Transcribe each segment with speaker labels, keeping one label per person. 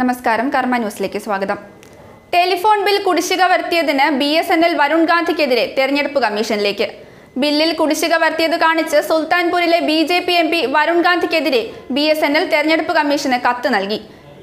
Speaker 1: നമസ്കാരം കർമ്മ ന്യൂസിലേക്ക് സ്വാഗതം ടെലിഫോൺ ബിൽ കുടിശ്ശിക വരുത്തിയതിന് B S N L Varun ഗാന്ധിക്കെതിരെ തെരഞ്ഞെടുപ്പ് കമ്മീഷനിലേക്ക് ബില്ലിൽ കുടിശ്ശിക വരുത്തിയത് കാണിച്ച് സുൽത്താൻപൂരിലെ B J P M P Varun ഗാന്ധിക്കെതിരെ ബി എസ് എൻ എൽ തെരഞ്ഞെടുപ്പ് കമ്മീഷന് കത്ത് നൽകി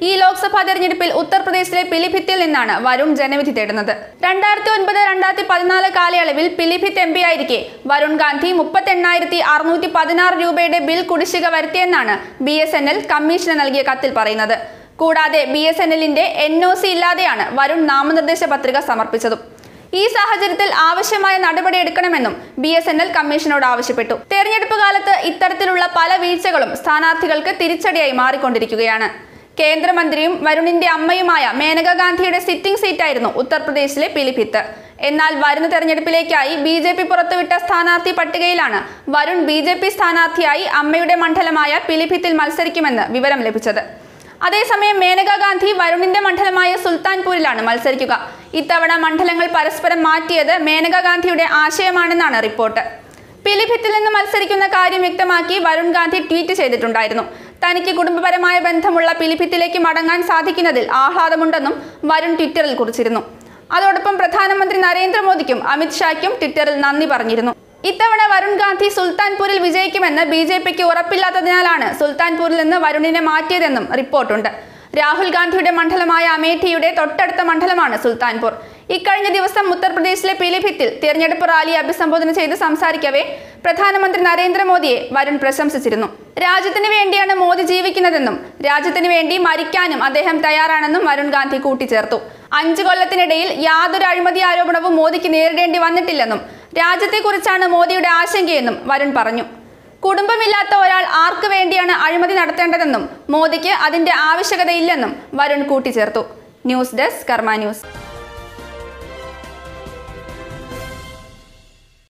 Speaker 1: ഈ ലോക്സഭാ തെരഞ്ഞെടുപ്പിൽ ഉത്തർപ്രദേശിലെ പിലിഭിത്തിൽ നിന്നാണ് വരുൺ ജനവിധി തേടുന്നത് രണ്ടായിരത്തി ഒൻപത് രണ്ടായിരത്തി പതിനാല് കാലയളവിൽ പിലിഭിത്ത് എം പി ആയിരിക്കെ വരുൺ ഗാന്ധി എണ്ണായിരത്തി അറുന്നൂറ്റി പതിനാറ് രൂപയുടെ ബിൽ കുടിശ്ശിക വരുത്തിയെന്നാണ് ബി എസ് എൻ എൽ കമ്മീഷന് നൽകിയ കത്തിൽ പറയുന്നത് കൂടാതെ ബി എസ് എൻ എല്ലിന്റെ എൻ ഒ സി ഇല്ലാതെയാണ് വരുൺ നാമനിർദ്ദേശ പത്രിക സമർപ്പിച്ചതും ഈ സാഹചര്യത്തിൽ ആവശ്യമായ എടുക്കണമെന്നും ബി എസ് എൻ എൽ കമ്മീഷനോട് ആവശ്യപ്പെട്ടു തെരഞ്ഞെടുപ്പ് കാലത്ത് ഇത്തരത്തിലുള്ള പല വീഴ്ചകളും സ്ഥാനാർത്ഥികൾക്ക് തിരിച്ചടിയായി മാറിക്കൊണ്ടിരിക്കുകയാണ് കേന്ദ്രമന്ത്രിയും വരുണിന്റെ അമ്മയുമായ മേനകാ ഗാന്ധിയുടെ സിറ്റിംഗ് സീറ്റായിരുന്നു ഉത്തർപ്രദേശിലെ പിലിഭിത്ത് എന്നാൽ വരുന്ന തെരഞ്ഞെടുപ്പിലേക്കായി ബി ജെ പി പുറത്തുവിട്ട സ്ഥാനാർത്ഥി പട്ടികയിലാണ് വരുൺ ബി ജെ പി സ്ഥാനാർത്ഥിയായി അമ്മയുടെ മണ്ഡലമായ പിലിഭിത്തിൽ മത്സരിക്കുമെന്ന് വിവരം ലഭിച്ചത് അതേസമയം മേനകാ ഗാന്ധി വരുണിന്റെ മണ്ഡലമായ സുൽത്താൻപൂരിലാണ് മത്സരിക്കുക ഇത്തവണ മണ്ഡലങ്ങൾ പരസ്പരം മാറ്റിയത് മേനകാ ഗാന്ധിയുടെ ആശയമാണെന്നാണ് റിപ്പോർട്ട് പിലിഭിത്തിൽ നിന്ന് മത്സരിക്കുന്ന കാര്യം വ്യക്തമാക്കി വരുൺ ഗാന്ധി ട്വീറ്റ് ചെയ്തിട്ടുണ്ടായിരുന്നു തനിക്ക് കുടുംബപരമായ ബന്ധമുള്ള പിലിഭിത്തിലേക്ക് മടങ്ങാൻ സാധിക്കുന്നതിൽ ആഹ്ലാദമുണ്ടെന്നും വരുൺ ട്വിറ്ററിൽ കുറിച്ചിരുന്നു അതോടൊപ്പം പ്രധാനമന്ത്രി നരേന്ദ്രമോദിക്കും അമിത്ഷായ്ക്കും ട്വിറ്ററിൽ നന്ദി പറഞ്ഞിരുന്നു ഇത്തവണ വരുൺ ഗാന്ധി സുൽത്താൻപൂരിൽ വിജയിക്കുമെന്ന് ബി ജെ പിക്ക് ഉറപ്പില്ലാത്തതിനാലാണ് സുൽത്താൻപൂരിൽ നിന്ന് വരുണിനെ മാറ്റിയതെന്നും റിപ്പോർട്ടുണ്ട് രാഹുൽ ഗാന്ധിയുടെ മണ്ഡലമായ അമേഠിയുടെ തൊട്ടടുത്ത മണ്ഡലമാണ് സുൽത്താൻപൂർ ഇക്കഴിഞ്ഞ ദിവസം ഉത്തർപ്രദേശിലെ പിലിഭിത്തിൽ തിരഞ്ഞെടുപ്പ് റാലിയെ അഭിസംബോധന ചെയ്ത് സംസാരിക്കവേ പ്രധാനമന്ത്രി നരേന്ദ്രമോദിയെ വരുൺ പ്രശംസിച്ചിരുന്നു രാജ്യത്തിന് വേണ്ടിയാണ് മോദി ജീവിക്കുന്നതെന്നും രാജ്യത്തിന് വേണ്ടി മരിക്കാനും അദ്ദേഹം തയ്യാറാണെന്നും വരുൺ ഗാന്ധി കൂട്ടിച്ചേർത്തു അഞ്ചു കൊല്ലത്തിനിടയിൽ യാതൊരു അഴിമതി ആരോപണവും മോദിക്ക് നേരിടേണ്ടി വന്നിട്ടില്ലെന്നും രാജ്യത്തെക്കുറിച്ചാണ് മോദിയുടെ ആശങ്കയെന്നും വരുൺ പറഞ്ഞു കുടുംബമില്ലാത്ത ഒരാൾ ആർക്കു വേണ്ടിയാണ് അഴിമതി നടത്തേണ്ടതെന്നും മോദിക്ക് അതിന്റെ ആവശ്യകതയില്ലെന്നും വരുൺ കൂട്ടിച്ചേർത്തു ന്യൂസ് ഡെസ്ക് കർമ്മ ന്യൂസ്